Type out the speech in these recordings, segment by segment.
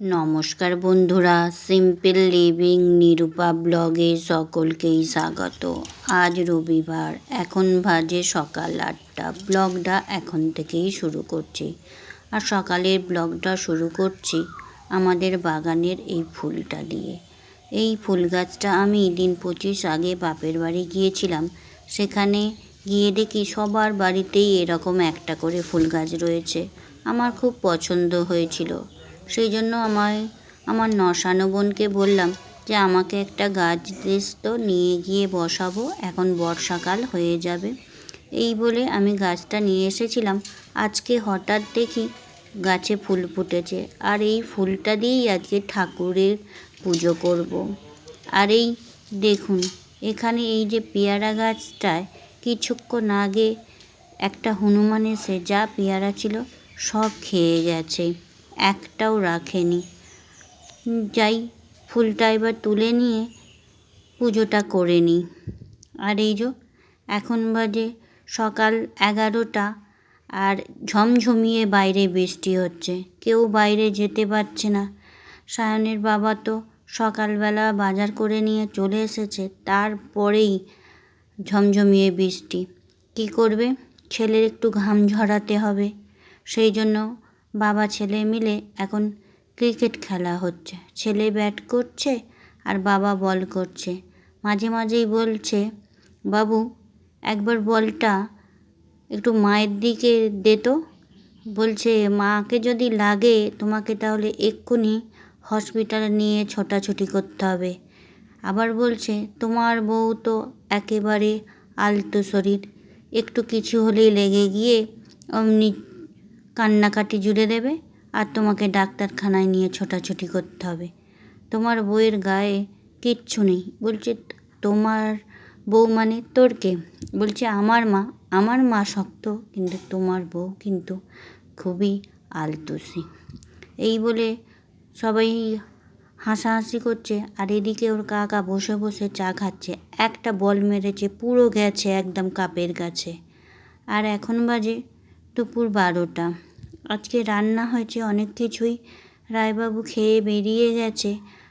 নমস্কার বন্ধুরা simple living Nirupa ব্লগে সকলকেই স্বাগত। আজ রবিবার, এখন বাজে সকাল আটটা। ব্লগটা এখন থেকেই শুরু করছি। আর সকালের ব্লগটা শুরু করছি আমাদের বাগানের এই ফুলটা দিয়ে। এই ফুল গাছটা আমি দিন পঁচিশ আগে বাপের বাড়ি গিয়েছিলাম। সেখানে গিয়ে দেখি সবার বাড়িতেই এরকম একটা করে ফুল গাছ রয়েছে। আমার খুব পছন্দ হয়েছিল। সেই জন্য আমায়, আমার নশানো বোনকে বললাম যে আমাকে একটা গাছ দিস তো, নিয়ে গিয়ে বসাবো, এখন বর্ষাকাল হয়ে যাবে। এই বলে আমি গাছটা নিয়ে এসেছিলাম। আজকে হঠাৎ দেখি গাছে ফুল ফুটেছে। আর এই ফুলটা দিয়েই আজকে ঠাকুরের পুজো করব। আর এই দেখুন, এখানে এই যে পেয়ারা গাছটায় কিছুক্ষণ আগে একটা হনুমান এসে, যা পেয়ারা ছিল, সব খেয়ে গেছে। একটাও রাখেনি। যাই, ফুলটা এবার তুলে নিয়ে পুজোটা করে নিই। আর এই যে, এখন বাজে সকাল এগারোটা আর ঝমঝমিয়ে বাইরে বৃষ্টি হচ্ছে। কেউ বাইরে যেতে পারছে না। সায়নের বাবা তো সকালবেলা বাজার করে নিয়ে চলে এসেছে, তারপরেই ঝমঝমিয়ে বৃষ্টি। কী করবে? ছেলের একটু ঘাম ঝরাতে হবে। সেই জন্য বাবা ছেলে মিলে এখন ক্রিকেট খেলা হচ্ছে। ছেলে ব্যাট করছে আর বাবা বল করছে। মাঝে মাঝেই বলছে, বাবু, একবার বলটা একটু মায়ের দিকে দে তো। বলছে, মাকে যদি লাগে তোমাকে তাহলে এক্ষুনি হসপিটালে নিয়ে ছোটাছুটি করতে হবে। আবার বলছে, তোমার বউ তো একেবারে আলতো শরীর। একটু কিছু হলেই লেগে গিয়ে অমনি কান্নাকাটি জুড়ে দেবে আর তোমাকে ডাক্তারখানায় নিয়ে ছোটাছুটি করতে হবে। তোমার বউয়ের গায়ে কিচ্ছু নেই। বলছে, তোমার বউ মানে তোর কে? বলছে, আমার মা। আমার মা শক্ত, কিন্তু তোমার বউ কিন্তু খুবই আলতুসি। এই বলে সবাই হাসাহাসি করছে আর এদিকে ওর কাকা বসে বসে চা খাচ্ছে। একটা বল মেরেছে, পুরো গেছে একদম কাপের কাছে আর এখন বাজে দুপুর বারোটা। আজকে রান্না হয়েছে অনেক কিছুই। রায়বাবু খেয়ে বেরিয়ে গেছে।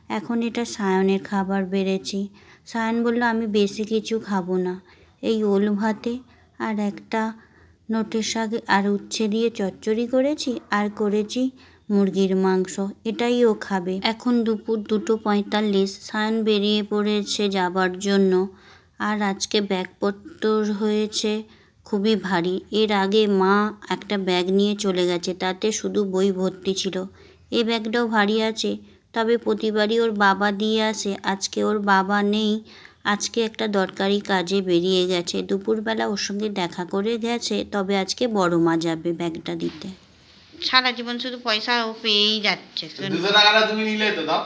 এখন এটা সায়নের খাবার বেড়েছি। সায়ন বলল, আমি বেশি কিছু খাব না। এই ওল ভাতে আর একটা নোটের শাক আর উচ্ছে দিয়ে চচ্চড়ি করেছি আর করেছি মুরগির মাংস। এটাই ও খাবে। এখন দুপুর দুটো পঁয়তাল্লিশ। সায়ন বেরিয়ে পড়েছে যাবার জন্য। আর আজকে ব্যাগপত্র হয়েছে খুবই ভারী। এর আগে মা একটা ব্যাগ নিয়ে চলে গেছে তাতে শুধু বই ভর্তি ছিল। এই ব্যাগটাও ভারী আছে তবে প্রতিবারই ওর বাবা দিয়ে আসে। আজকে ওর বাবা নেই আজকে একটা দরকারি কাজে বেরিয়ে গেছে। দুপুরবেলা ওর সঙ্গে দেখা করে গেছে তবে আজকে বড় মা যাবে ব্যাগটা দিতে। সারা জীবন শুধু পয়সা ও পেয়েই যাচ্ছে। দুশো টাকাটা তুমি নিলে তো দাও।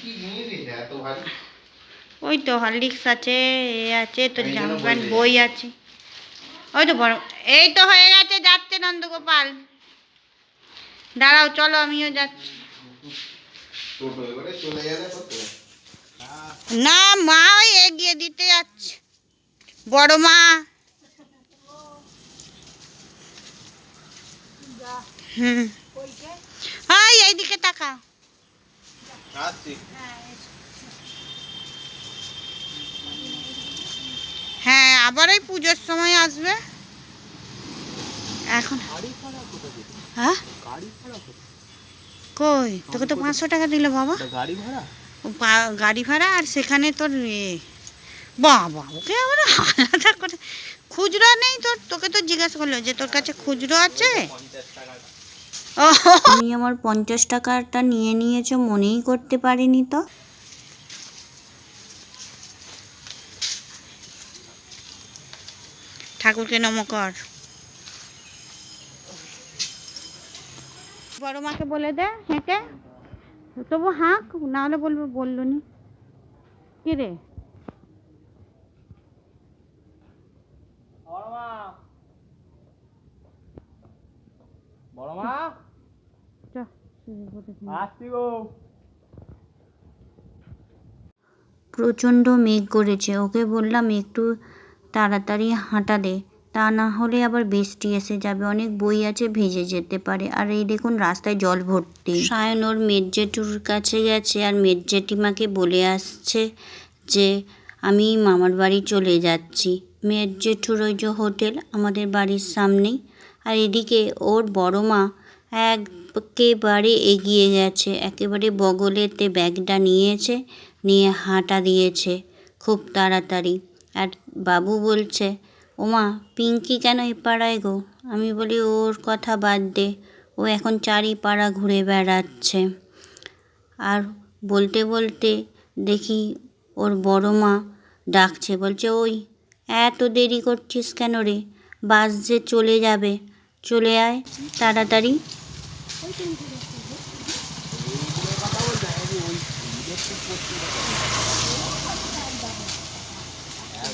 কি জিনিস এত ভারী? ওই তো হরলিক্স আছে এ আছে তোর এই জামা প্যান্ট বই আছে। ওই তো বড় এই তো হয়ে গেছে যাচ্ছে নন্দগোপাল। দাঁড়াও চলো আমিও যাচ্ছি। না মা ওই এগিয়ে দিতে যাচ্ছে। বড় মা। হুম। ওই এইদিকে তাকা আসছি হ্যাঁ আবার ওই পুজোর সময় আসবে। এখন হ্যাঁ? কই? তোকে তো পাঁচশো টাকা দিল বাবা। গাড়ি ভাড়া? ও পা- গাড়ি ভাড়া আর সেখানে তোর এ বাবা ওকে আবার আলাদা করে। খুচরো নেই তোর তোকে তো জিজ্ঞাসা করল যে তোর কাছে খুচরো আছে? তুমি আমার পঞ্চাশ টাকাটা নিয়ে নিয়েছো মনেই করতে পারিনি তো। ঠাকুরকে নম কর। বড় মাকে বলে দে হেঁটে। তবু হাঁক না হলে বলব বলল নি কি রে? বড় মা। চ, শুয়ে পড়ে থাক। আসছি গো। প্রচণ্ড মেঘ করেছে। ওকে বললাম একটু তাড়াতাড়ি হাঁটা দে। তা না হলে আবার বৃষ্টি এসে যাবে, অনেক বই আছে, ভিজে যেতে পারে। আর এই দেখুন রাস্তায় জল ভর্তি। সায়ন ওর মেজ জেঠুর কাছে গেছে আর মেজ জেঠিমাকে বলে আসছে যে, আমি মামার বাড়ি চলে যাচ্ছি। মেজ জেঠুর ওই যে হোটেল আমাদের বাড়ির সামনেই। আর এদিকে ওর বড় মা একেবারে এগিয়ে গেছে। একেবারে বগলেতে ব্যাগটা নিয়েছে, নিয়ে হাঁটা দিয়েছে খুব তাড়াতাড়ি। আর বাবু বলছে, ওমা, পিঙ্কি কেন এ পাড়ায় গো? আমি বলি, ওর কথা বাদ দে, ও এখন চারি পাড়া ঘুরে বেড়াচ্ছে। আর বলতে বলতে দেখি ওর বড় মা ডাকছে, বলছে, ওই, এত দেরি করছিস কেন রে? বাস যে চলে যাবে, চলে আয় তাড়াতাড়ি।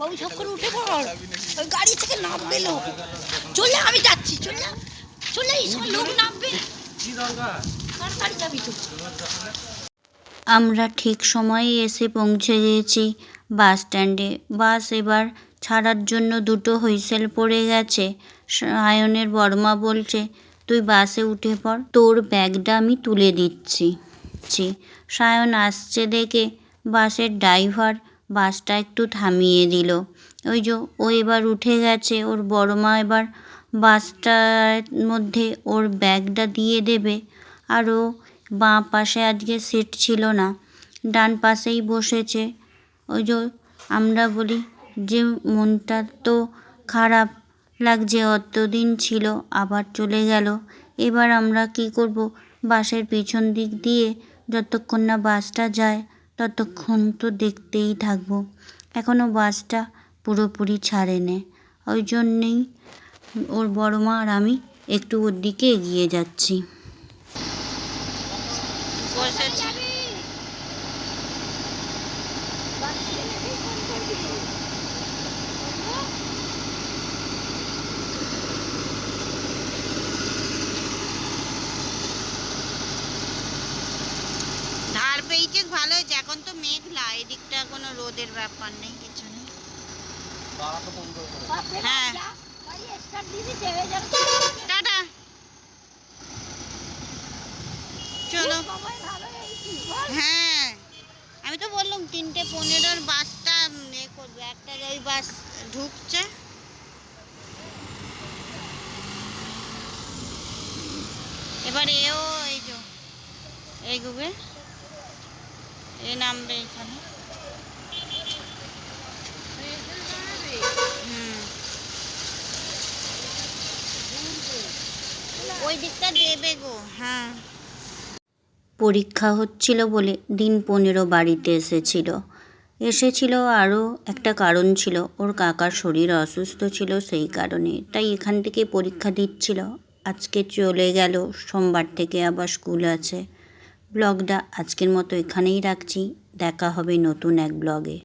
বাবু উঠে গাড়ি থেকে নামবে লোক। চলে আমি যাচ্ছি, চলে চলে লোক নামবে। আমরা ঠিক সময়ে এসে পৌঁছে গিয়েছি বাস স্ট্যান্ডে। বাস এবার ছাড়ার জন্য দুটো হুইসেল পড়ে গেছে। সায়নের বর্মা বলছে, তুই বাসে উঠে পড়, তোর ব্যাগটা আমি তুলে দিচ্ছি। সায়ন আসছে দেখে বাসের ড্রাইভার বাসটা একটু থামিয়ে দিল। ওই যে ও এবার উঠে গেছে, ওর বড়মা এবার বাসটার মধ্যে ওর ব্যাগটা দিয়ে দেবে। আর ও বাঁ পাশে আজকে সিট ছিল না, ডান পাশেই বসেছে। ওই যে আমরা বলি যে মনটা তো খারাপ লাগছে, অতদিন ছিল, আবার চলে গেল। এবার আমরা কি করব? বাসের পিছন দিক দিয়ে যতক্ষণ না বাসটা যায় ততক্ষণ তো দেখতেই থাকব। এখনও বাসটা পুরোপুরি ছাড়েনি। ওই জন্যেই ওর বড় মা আর আমি একটু ওর দিকে এগিয়ে যাচ্ছি। ভালো হয়েছে। এখন তো মেঘলা, এদিকটা কোনো রোদের ব্যাপার নেই কিছু নেই হ্যাঁ। টাটা। চলো। হ্যাঁ। আমি তো বললাম তিনটে পনেরোর বাসটা এ করবে। একটা ওই বাস ঢুকছে। এবার এও এই যে এইগুবে নামবে এখানে। হ্যাঁ। পরীক্ষা হচ্ছিল বলে দিন পনেরো বাড়িতে এসেছিল। এসেছিল আরও একটা কারণ ছিল, ওর কাকার শরীর অসুস্থ ছিল সেই কারণে। তাই এখান থেকে পরীক্ষা দিচ্ছিল। আজকে চলে গেল, সোমবার থেকে আবার স্কুল আছে। ব্লগটা আজকের মতো এখানেই রাখছি। দেখা হবে নতুন এক ব্লগে।